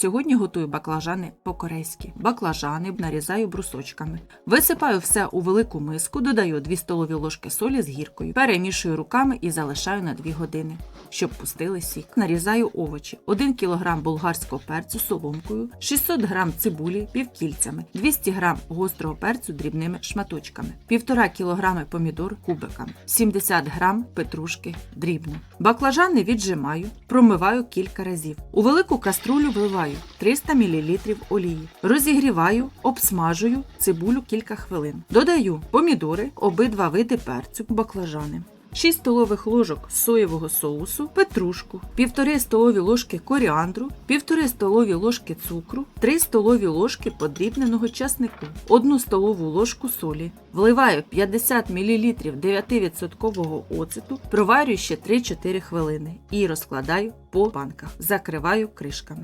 Сьогодні готую баклажани по-корейськи. Баклажани нарізаю брусочками. Висипаю все у велику миску, додаю 2 столові ложки солі з гіркою, перемішую руками і залишаю на 2 години, щоб пустили сік. Нарізаю овочі: 1 кг болгарського перцю соломкою, 600 г цибулі півкільцями, 200 г гострого перцю дрібними шматочками, 1,5 кг помідор кубиками, 70 г петрушки дрібно. Баклажани віджимаю, промиваю кілька разів. У велику каструлю вливаю 300 мл олії. Розігріваю, обсмажую цибулю кілька хвилин. Додаю помідори, обидва види перцю, баклажани. 6 столових ложок соєвого соусу, петрушку, 1,5 столові ложки коріандру, 1,5 столові ложки цукру, 3 столові ложки подрібненого часнику, 1 столову ложку солі. Вливаю 50 мл 9% оцету, проварюю ще 3-4 хвилини і розкладаю по банках. Закриваю кришками.